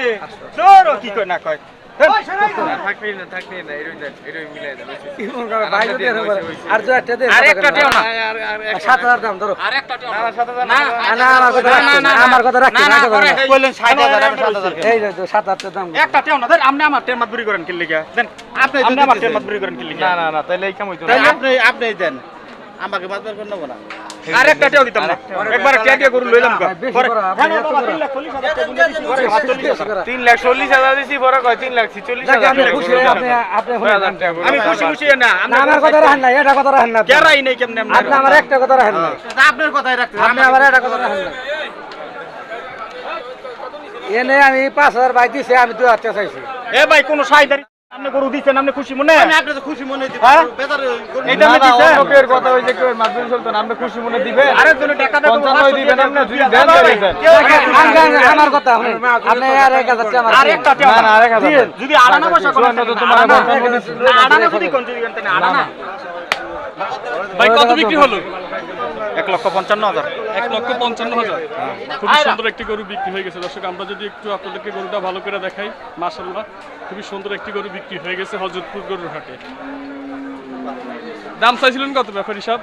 হইছে তোর কি কয় না কয়। থাকবি না থাকবি না এরই দেন এরই মিলাই দেন ভাই যদি এরকম করে, আর দু একটা দে আর একটা টেও না। সাত হাজার দাম ধরো। আর একটা টিয়া না। আর না আমার কথা রাখছি। না, আমার কথা রাখছি না না, না কথা করে রাখছি কইলেন 60000 আমি 7000 না। এই যে তো সাত হাজার দাম। একটা টেও না আপনি আমার টের মাতবুরি করেন কি লিগা আপনি আপনি আমার টের মাতবুরি করেন কি না না না তাহলে এই কাম হইতো না। তাইলে? আপনি আপনি দেন। আমাকে বাজার করে নেব না। আর একটা টেও দিতাম না। একবার গরু লইলাম। তিন লাখ চল্লিশ হাজার দিছি, বড় কয় তিন লাখ আমি খুশি খুশি না না আমার কথা রাখেন না এটা কথা রাখেন না কেরাই নেই কেমনে আপনি আমার একটা কথা রাখেন না। আপনার কথাই রাখতে আপনি আমার একটা কথা রাখেন না। এনে আমি পাঁচ হাজার বাই দিছে আমি দু হাজার চাইছি। এ ভাই কোন সাইদারি আপনি গরু দিছেন আপনি খুশি মনে? আপনি তো খুশি মনে দিবেন হ্যাঁ? বেজার দামে না, দিছেন অন্যকের কথা হইছে কেউ মাসুল সুলতান আপনি খুশি মনে দিবেন? আরেকজনের টাকা দেবো পঞ্চান্ন দিবেন আপনি যদি দেন আঙ্কা, আমার কথা আপনি আপনি আর এক হাজার টাকা আমার আর একটা টেও না না না আরেক যদি আড়ানা বসা করেন তো তোমার আড়ানা যদি কোন যদি আড়ানা। ভাই কত বিক্রি হলো? এক লক্ষ পঞ্চান্ন হাজার। এক লক্ষ পঞ্চান্ন হাজার। খুবই সুন্দর একটি গরু বিক্রি হয়ে গেছে। দর্শক আমরা যদি একটু আপনাদেরকে গরুটা ভালো করে দেখাই মাসাল্লাহ খুবই সুন্দর একটি গরু বিক্রি হয়ে গেছে হজরতপুর গরুর হাটে। দাম চাইছিলেন কত ব্যাপারী সাহেব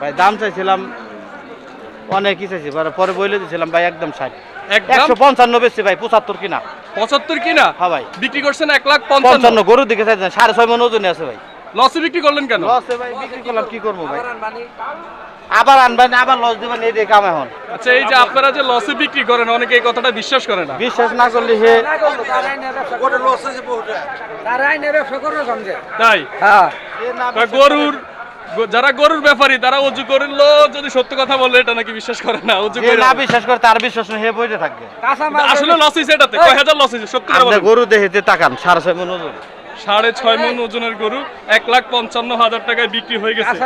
ভাই দাম চাইছিলাম অনেকই চাইছি পরে পরে বলে দিয়েছিলাম ভাই একদম ষাট। একদম? একশো পঞ্চান্ন বেশি ভাই পঁচাত্তর কিনা। পঁচাত্তর কিনা? হ্যাঁ ভাই। বিক্রি করছেন এক লাখ পঞ্চান্ন। পঞ্চান্ন গরুর দিকে চাইছেন সাড়ে ছয় মন ওজনে আছে ভাই। লসে বিক্রি করলেন কেন? লসে ভাই বিক্রি করলাম কি করব ভাই? আবার আনবেন আবার লস দিবেন এই দিয়ে কাম এখন। আচ্ছা এই যে আপনারা যে লসে বিক্রি করেন অনেকে এই কথাটা বিশ্বাস করে না। বিশ্বাস না করলে সে সমঝে তাই? হ্যাঁ। গরুর যারা গরুর ব্যাপারী তারা অজু করল যদি সত্য কথা বলে এটা নাকি বিশ্বাস করে না অজু করে না বিশ্বাস করে তার বিশ্বাস নেই হে বইতে থাকবে। আসলে লস হয়েছে এটাতে কয় হাজার লস হয়েছে সত্য কথা গরু দেখে তাকান সাড়ে ছয় মন ওজন। সাড়ে ছয় মন ওজনের গরু এক লাখ পঞ্চান্ন হাজার টাকায় বিক্রি হয়ে গেছে।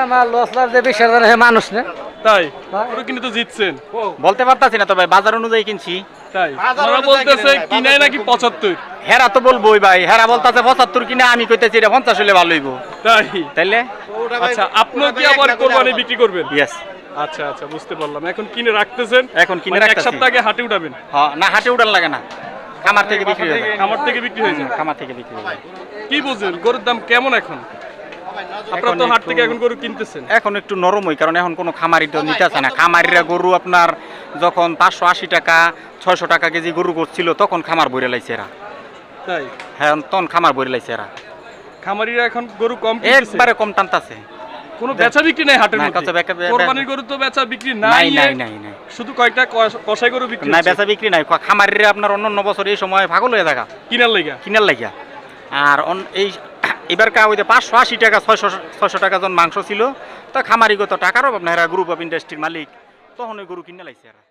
মানুষ না? তাই? গরু কিন্তু তো জিতছেন। বলতে পারতাছি না তো ভাই বাজার অনুযায়ী কিনছি। তাই? ওরা বলতেছে কিনাই নাকি পঁচাত্তর। হেরা তো বলবোই ভাই হেরা বলতাছে পঁচাত্তর কিনা আমি কইতেছি এটা পঞ্চাশ হলে ভালো হইব। তাই? তাইলে? আচ্ছা আপনিও কি আবার কোরবানি বিক্রি করবেন? ইয়েস আচ্ছা আচ্ছা বুঝতে পারলাম। এখন কিনে রাখতেছেন? এখন কিনে মানে এক সপ্তাহ আগে হাটে উঠাবেন? হ্যাঁ না হাটে উঠান লাগে না। খামার থেকে বিক্রি হয়ে যায়। আমার থেকে বিক্রি হয়ে যায়। খামার থেকে বিক্রি হয়ে যায়। কি বুঝেন গরুর দাম কেমন এখন? আপনারা তো হাট থেকে এখন গরু কিনতেছেন। এখন একটু নরম হই কারণ এখন কোনো খামারি তো নিতেছে না। খামারিরা গরু আপনার যখন পাঁচশো আশি টাকা ছয়শো টাকা কেজি গরু করছিল তখন খামার বইরে লাইছে এরা। তাই? হ্যাঁ তখন খামার বইরে লাইছে এরা। খামারিরা এখন গরু কম একবারে কম টানতাছে। কোনো বেচা বিক্রি নাই হাটের মধ্যে? কোরবানির গরু তো বেচা বিক্রি নাই নাই নাই নাই শুধু কয়টা কষাই গরু বিক্রি নাই বেচা বিক্রি নাই। খামারিরা আপনার অন্য বছর এই সময় পাগল হয়ে থাকা। কিনার লেগা? কিনার লাগিয়া আর এই এবার কা ওই পাঁচশো আশি টাকা, ছয়শো ছয়শো টাকা জন মাংস ছিল। তা খামারিগত টাকারও আপনারা গ্রুপ অফ ইন্ডাস্ট্রির মালিক। তখন ওই গরু কিনে লাইছে এরা।